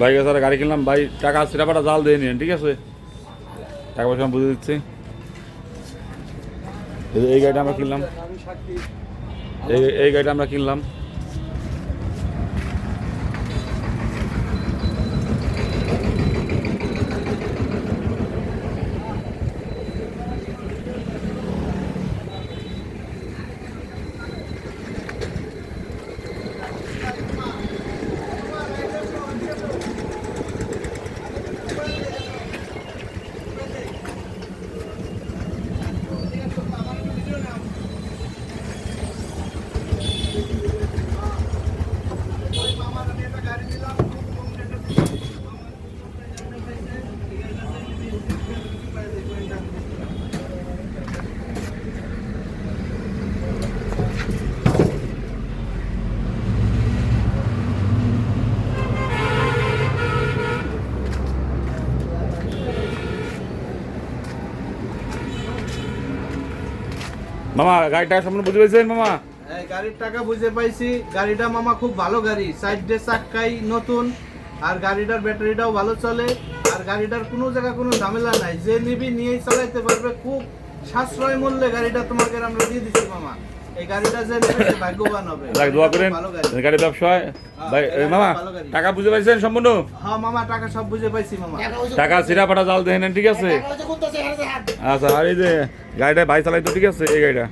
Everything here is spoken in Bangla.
ভাই স্যার গাড়ি কিনলাম, ভাই টাকা সিরাপাটা জাল দিয়ে নিন ঠিক আছে? টাকা পয়সা বুঝে দিচ্ছি। এই গাড়িটা আমরা কিনলাম। এই গাড়িটা আমরা কিনলাম। মামা গাড়িটা সম্পূর্ণ বুঝে পেয়েছেন মামা? গাড়ির টাকা বুঝে পাইছি। গাড়িটা মামা খুব ভালো গাড়ি। সাইড ডে চাক্কাই নতুন। আর গাড়িটার ব্যাটারিটাও ভালো চলে। আর গাড়িটার কোনো জায়গা কোনো ঝামেলা নাই। যে নিবি নিয়েই চালাইতে পারবে। খুব সাশ্রয় মূল্যে গাড়িটা তোমাকে আমরা দিয়ে দিচ্ছি মামা। যাক দোয়া করেন গাড়ি। ব্যবসায় ভাই মামা টাকা বুঝে পাইছেন সম্পূর্ণ? হ্যাঁ মামা টাকা সব বুঝে পাইছি মামা। টাকা জাল ঠিক আছে? আচ্ছা আর এই যে গাড়িটা ভাই চালাই তো ঠিক আছে? এই গাড়িটা।